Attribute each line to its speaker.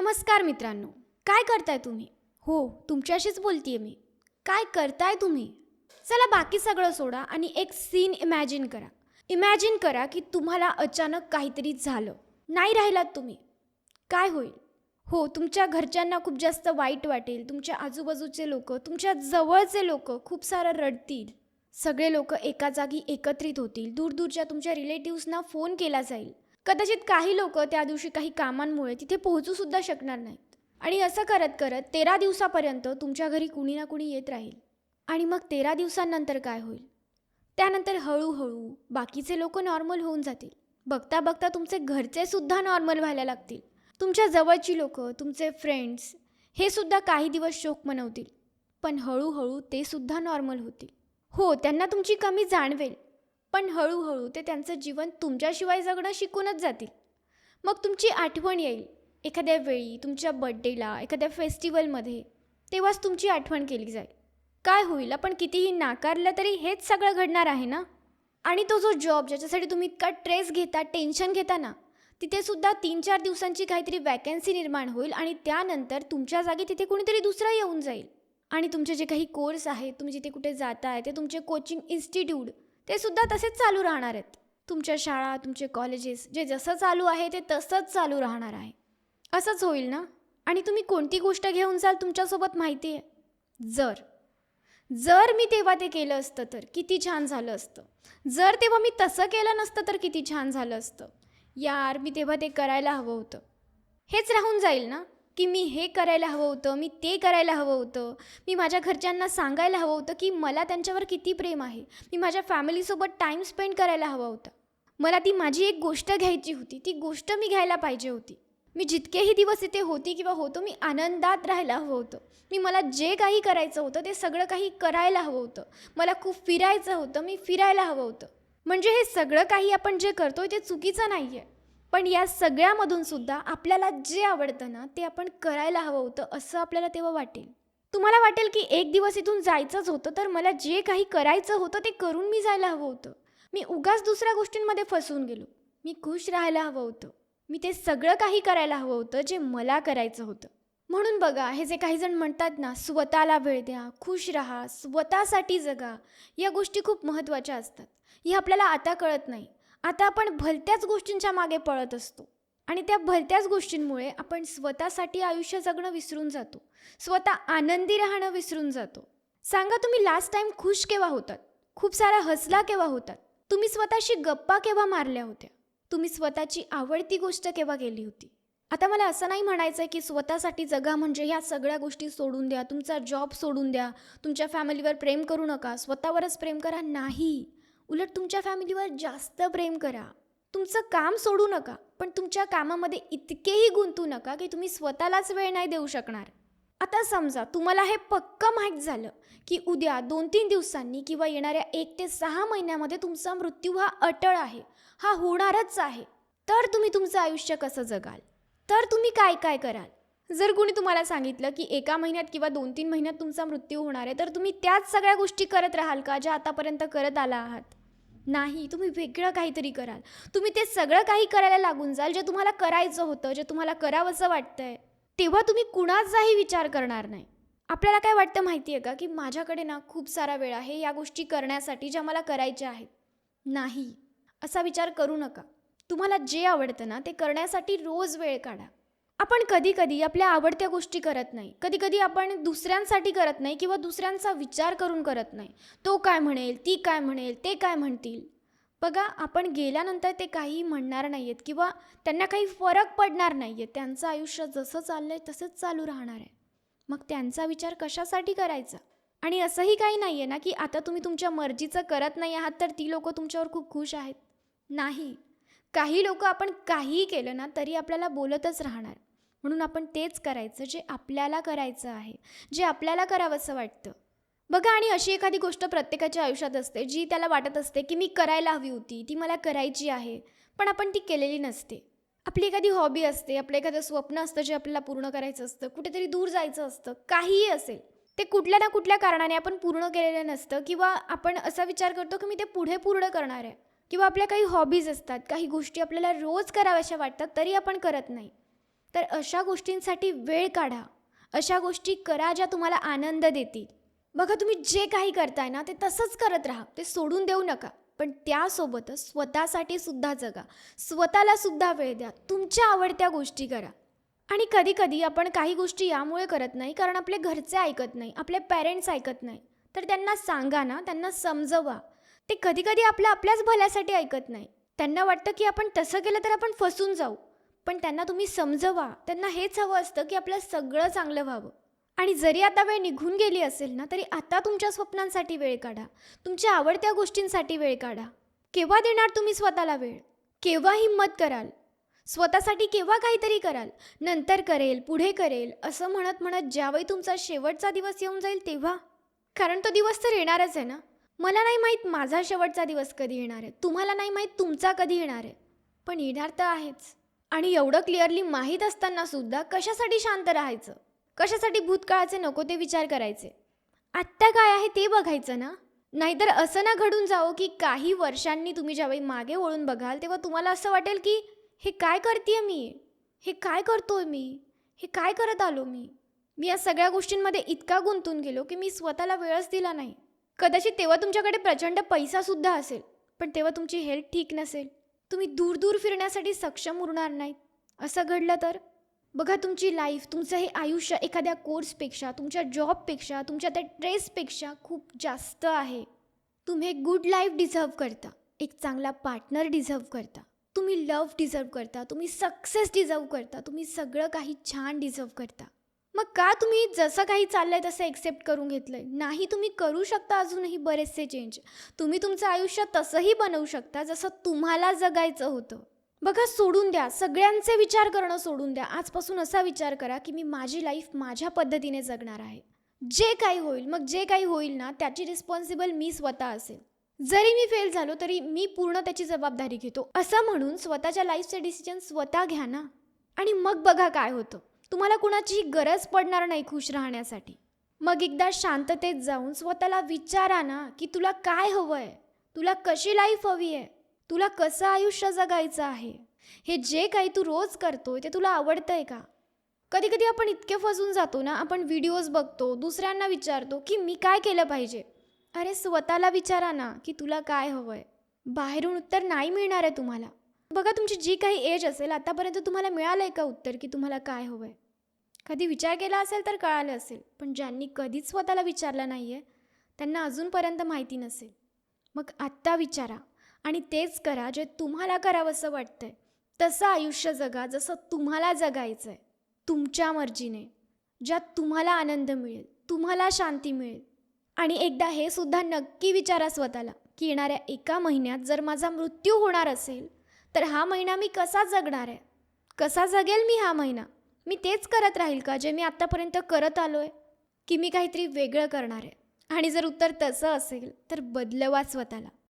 Speaker 1: नमस्कार मित्रांनो. काय करताय तुम्ही? हो तुमच्याशीच बोलतीये मी. काय करताय तुम्ही? चला बाकी सगळं सोडा आणि एक सीन इमॅजिन करा. इमॅजिन करा की तुम्हाला अचानक काहीतरी झालं. नाही राहिलात तुम्ही. काय होईल? हो तुमच्या घरच्यांना खूप जास्त वाईट वाटेल. तुमच्या आजूबाजूचे लोक तुमच्या जवळचे लोक खूप सारं रडतील. सगळे लोक एका जागी एकत्रित होतील. दूरदूरच्या तुमच्या रिलेटिव्सना फोन केला जाईल. कदाचित काही लोक त्या दिवशी काही कामांमुळे तिथे पोहोचूसुद्धा शकणार नाहीत. आणि असं करत करत तेरा दिवसापर्यंत तुमच्या घरी कुणी ना कुणी येत राहील. आणि मग तेरा दिवसांनंतर काय होईल? त्यानंतर हळूहळू बाकीचे लोक नॉर्मल होऊन जातील. बघता बघता तुमचे घरचे सुद्धा नॉर्मल व्हायला लागतील. तुमच्या जवळची लोक तुमचे फ्रेंड्स हे सुद्धा काही दिवस शोक मनवतील. पण हळूहळू ते सुद्धा नॉर्मल होतील. हो त्यांना तुमची कमी जाणवेल. पण हळूहळू ते त्यांचं जीवन तुमच्याशिवाय जगणं शिकूनच जातील. मग तुमची आठवण येईल. एखाद्या वेळी तुमच्या बड्डेला एखाद्या फेस्टिवलमध्ये तेव्हाच तुमची आठवण केली जाईल. काय होईल? आपण कितीही नाकारलं तरी हेच सगळं घडणार आहे ना? आणि तो जो जॉब ज्याच्यासाठी तुम्ही इतका ट्रेस घेता टेन्शन घेता ना तिथेसुद्धा तीन चार दिवसांची काहीतरी वॅकन्सी निर्माण होईल आणि त्यानंतर तुमच्या जागी तिथे कुणीतरी दुसरं येऊन जाईल. आणि तुमचे जे काही कोर्स आहेत तुम्ही जिथे कुठे जाताय ते तुमचे कोचिंग इन्स्टिट्यूट ते सुद्धा तसेच चालू राहणार आहेत. तुमच्या शाळा तुमचे कॉलेजेस जे जसं चालू आहे ते तसंच चालू राहणार आहे. असंच होईल ना? आणि तुम्ही कोणती गोष्ट घेऊन जाल तुमच्यासोबत माहिती आहे जर. जर मी तेव्हा ते केलं असतं तर किती छान झालं असतं. जर तेव्हा मी तसं केलं नसतं तर किती छान झालं असतं. यार मी तेव्हा ते करायला हवं होतं. हेच राहून जाईल ना? की मी हे करायला हवं होतं मी ते करायला हवं होतं. मी माझ्या घरच्यांना सांगायला हवं होतं की मला त्यांच्यावर किती प्रेम आहे. मी माझ्या फॅमिलीसोबत टाईम स्पेंड करायला हवा होता. मला ती माझी एक गोष्ट घ्यायची होती ती गोष्ट मी घ्यायला पाहिजे होती. मी जितकेही दिवस इथे होती किंवा होतो मी आनंदात राहायला हवं होतं. मी मला जे काही करायचं होतं ते सगळं काही करायला हवं होतं. मला खूप फिरायचं होतं मी फिरायला हवं होतं. म्हणजे हे सगळं काही आपण जे करतोय ते चुकीचं नाही आहे पण या सगळ्यामधून सुद्धा आपल्याला जे आवडतं ना ते आपण करायला हवं होतं असं आपल्याला तेव्हा वाटेल. तुम्हाला वाटेल की एक दिवस इथून जायचंच होतं तर मला जे काही करायचं होतं ते करून मी जायला हवं होतं. मी उगाच दुसऱ्या गोष्टींमध्ये फसून गेलो. मी खुश राहायला हवं होतं. मी ते सगळं काही करायला हवं होतं जे मला करायचं होतं. म्हणून बघा हे जे काही जण म्हणतात ना स्वतःला वेळ द्या खुश राहा स्वतःसाठी जगा या गोष्टी खूप महत्त्वाच्या असतात. हे आपल्याला आता कळत नाही. आता आपण भलत्याच गोष्टींच्या मागे पळत असतो. आणि त्या भलत्याच गोष्टींमुळे आपण स्वतःसाठी आयुष्य जगणं विसरून जातो. स्वतः आनंदी राहणं विसरून जातो. सांगा तुम्ही लास्ट टाइम खुश केव्हा होतात? खूप सारा हसला केव्हा होतात? तुम्ही स्वतःशी गप्पा केव्हा मारल्या होत्या? तुम्ही स्वतःची आवडती गोष्ट केव्हा केली होती? आता मला असं नाही म्हणायचं आहे की स्वतःसाठी जगा म्हणजे ह्या सगळ्या गोष्टी सोडून द्या तुमचा जॉब सोडून द्या तुमच्या फॅमिलीवर प्रेम करू नका स्वतःवरच प्रेम करा. नाही. उलट तुमच्या फॅमिलीवर जास्त प्रेम करा. तुमचं काम सोडू नका पण तुमच्या कामामध्ये इतकेही गुंतू नका की तुम्ही स्वतःलाच वेळ नाही देऊ शकणार. आता समजा तुम्हाला हे पक्कं माहीत झालं की उद्या दोन तीन दिवसांनी किंवा येणाऱ्या एक ते सहा महिन्यामध्ये तुमचा मृत्यू हा अटळ आहे हा होणारच आहे तर तुम्ही तुमचं आयुष्य कसं जगाल? तर तुम्ही काय काय कराल? जर कुणी तुम्हाला सांगितलं की एका महिन्यात किंवा दोन तीन महिन्यात तुमचा मृत्यू होणार आहे तर तुम्ही त्याच सगळ्या गोष्टी करत राहाल का ज्या आतापर्यंत करत आला आहात? नाही तुम्ही वेगळं काहीतरी कराल. तुम्ही ते सगळं काही करायला लागून जाल जे तुम्हाला करायचं होतं जे तुम्हाला करावंसं वाटतंय. तेव्हा तुम्ही कुणाचाही विचार करणार नाही. आपल्याला काय वाटतं माहिती आहे का की माझ्याकडे ना खूप सारा वेळ आहे या गोष्टी करण्यासाठी ज्या मला करायच्या आहेत. नाही. असा विचार करू नका. तुम्हाला जे आवडतं ना ते करण्यासाठी रोज वेळ काढा. आपण कधी कधी आपल्या आवडत्या गोष्टी करत नाही. कधी कधी आपण दुसऱ्यांसाठी करत नाही किंवा दुसऱ्यांचा विचार करून करत नाही. तो काय म्हणेल ती काय म्हणेल ते काय म्हणतील? बघा आपण गेल्यानंतर ते काही म्हणणार नाही आहेत किंवा त्यांना काही फरक पडणार नाही आहे त्यांचं आयुष्य जसं चाललं आहे तसंच चालू राहणार आहे. मग त्यांचा विचार कशासाठी करायचा? आणि असंही काही नाही आहे ना की आता तुम्ही तुमच्या मर्जीचं करत नाही आहात तर ती लोकं तुमच्यावर खूप खुश आहेत. नाही. काही लोक आपण काहीही केलं ना तरी आपल्याला बोलतच राहणार. म्हणून आपण तेच करायचं जे आपल्याला करायचं आहे जे आपल्याला करावंसं वाटतं. बघा आणि अशी एखादी गोष्ट प्रत्येकाच्या आयुष्यात असते जी त्याला वाटत असते की मी करायला हवी होती ती मला करायची आहे पण आपण ती केलेली नसते. आपली एखादी हॉबी असते आपलं एखादं स्वप्न असतं जे आपल्याला पूर्ण करायचं असतं कुठेतरी दूर जायचं असतं काहीही असेल ते कुठल्या ना कुठल्या कारणाने आपण पूर्ण केलेलं नसतं किंवा आपण असा विचार करतो की मी ते पुढे पूर्ण करणार आहे. किंवा आपल्या काही हॉबीज असतात काही गोष्टी आपल्याला रोज कराव्याशा वाटतात तरी आपण करत नाही. तर अशा गोष्टींसाठी वेळ काढा. अशा गोष्टी करा ज्या तुम्हाला आनंद देतील. बघा तुम्ही जे काही करताय ना ते तसंच करत राहा. ते सोडून देऊ नका. पण त्यासोबतच स्वतःसाठी सुद्धा जगा. स्वतःला सुद्धा वेळ द्या. तुमच्या आवडत्या गोष्टी करा. आणि कधी कधी आपण काही गोष्टी यामुळे करत नाही कारण आपले घरचे ऐकत नाही आपले पॅरेंट्स ऐकत नाही. तर त्यांना सांगा ना त्यांना समजवा. ते कधी कधी आपल्या आपल्याच भल्यासाठी ऐकत नाही. त्यांना वाटतं की आपण तसं केलं तर आपण फसून जाऊ. पण त्यांना तुम्ही समजवा. त्यांना हेच हवं असतं की आपलं सगळं चांगलं व्हावं. आणि जरी आता वेळ निघून गेली असेल ना तरी आता तुमच्या स्वप्नांसाठी वेळ काढा. तुमच्या आवडत्या गोष्टींसाठी वेळ काढा. केव्हा देणार तुम्ही स्वतःला वेळ? केव्हा हिंमत कराल? स्वतःसाठी केव्हा काहीतरी कराल? नंतर करेल पुढे करेल असं म्हणत म्हणत ज्यावेळी तुमचा शेवटचा दिवस येऊन जाईल तेव्हा? कारण तो दिवस तर येणारच आहे ना. मला नाही माहीत माझा शेवटचा दिवस कधी येणार आहे. तुम्हाला नाही माहीत तुमचा कधी येणार आहे. पण येणार तर आहेच. आणि एवढं क्लिअरली माहीत असताना सुद्धा कशासाठी शांत राहायचं? कशासाठी भूतकाळाचे नको ते विचार करायचे? आत्ता काय आहे ते बघायचं ना? नाहीतर असं ना घडून जावं की काही वर्षांनी तुम्ही ज्यावेळी मागे वळून बघाल तेव्हा तुम्हाला असं वाटेल की हे काय करते मी? हे काय करतोय मी? हे काय करत आलो मी? मी या सगळ्या गोष्टींमध्ये इतका गुंतून गेलो की मी स्वतःला वेळच दिला नाही. कदाचित तेव्हा तुमच्याकडे प्रचंड पैसासुद्धा असेल पण तेव्हा तुमची हेल्थ ठीक नसेल. तुम्ही दूर दूर फिरण्यासाठी सक्षम उरणार नाहीत. असं घडलं तर? बघा तुमची लाईफ तुमचं हे आयुष्य एखाद्या कोर्सपेक्षा तुमच्या जॉबपेक्षा तुमच्या त्या ट्रेसपेक्षा खूप जास्त आहे. तुम्ही एक गुड लाईफ डिझर्व करता. एक चांगला पार्टनर डिझर्व करता. तुम्ही लव्ह डिझर्व करता. तुम्ही सक्सेस डिझर्व करता. तुम्ही सगळं काही छान डिझर्व करता. मग का तुम्ही जसं काही चाललं आहे तसं एक्सेप्ट करून घेतलं आहे नाही तुम्ही करू शकता अजूनही बरेचसे चेंज तुम्ही तुमचं आयुष्य तसंही बनवू शकता जसं तुम्हाला जगायचं होतं. बघा सोडून द्या. सगळ्यांचे विचार करणं सोडून द्या. आजपासून असा विचार करा की मी माझी लाईफ माझ्या पद्धतीने जगणार आहे. जे काही होईल मग जे काही होईल ना त्याची रिस्पॉन्सिबल मी स्वतः असेल. जरी मी फेल झालो तरी मी पूर्ण त्याची जबाबदारी घेतो. असं म्हणून स्वतःच्या लाईफचे डिसिजन स्वतः घ्या ना. आणि मग बघा काय होतं. तुम्हाला कुणाचीही गरज पडणार नाही खुश राहण्यासाठी. मग एकदा शांततेत जाऊन स्वतःला विचारा ना की तुला काय हवं आहे तुला कशी लाईफ हवी आहे? तुला कसं आयुष्य जगायचं आहे? हे जे काही तू रोज करतोय ते तुला आवडतं आहे का? कधी कधी आपण इतके फसून जातो ना आपण व्हिडिओज बघतो दुसऱ्यांना विचारतो की मी काय केलं पाहिजे? अरे स्वतःला विचारा ना की तुला काय हवं आहे बाहेरून उत्तर नाही मिळणार आहे तुम्हाला. बघा तुमची जी काही एज असेल आतापर्यंत तुम्हाला मिळालं आहे का उत्तर की तुम्हाला काय हवं आहे कधी विचार केला असेल तर कळालं असेल पण ज्यांनी कधीच स्वतःला विचारलं नाही आहे त्यांना अजूनपर्यंत माहिती नसेल. मग आत्ता विचारा आणि तेच करा जे तुम्हाला करावंसं वाटतं आहे तसं आयुष्य जगा जसं तुम्हाला जगायचं आहे तुमच्या मर्जीने ज्यात तुम्हाला आनंद मिळेल तुम्हाला शांती मिळेल. आणि एकदा हे सुद्धा नक्की विचारा स्वतःला की येणाऱ्या एका महिन्यात जर माझा मृत्यू होणार असेल तर हा महिना मी कसा जगणार आहे? कसा जगेल मी हा महिना? मी तेच करत राहील का जे मी आत्तापर्यंत करत आलो आहे की मी काहीतरी वेगळं करणार आहे? आणि जर उत्तर तसं असेल तर बदलवा स्वतःला.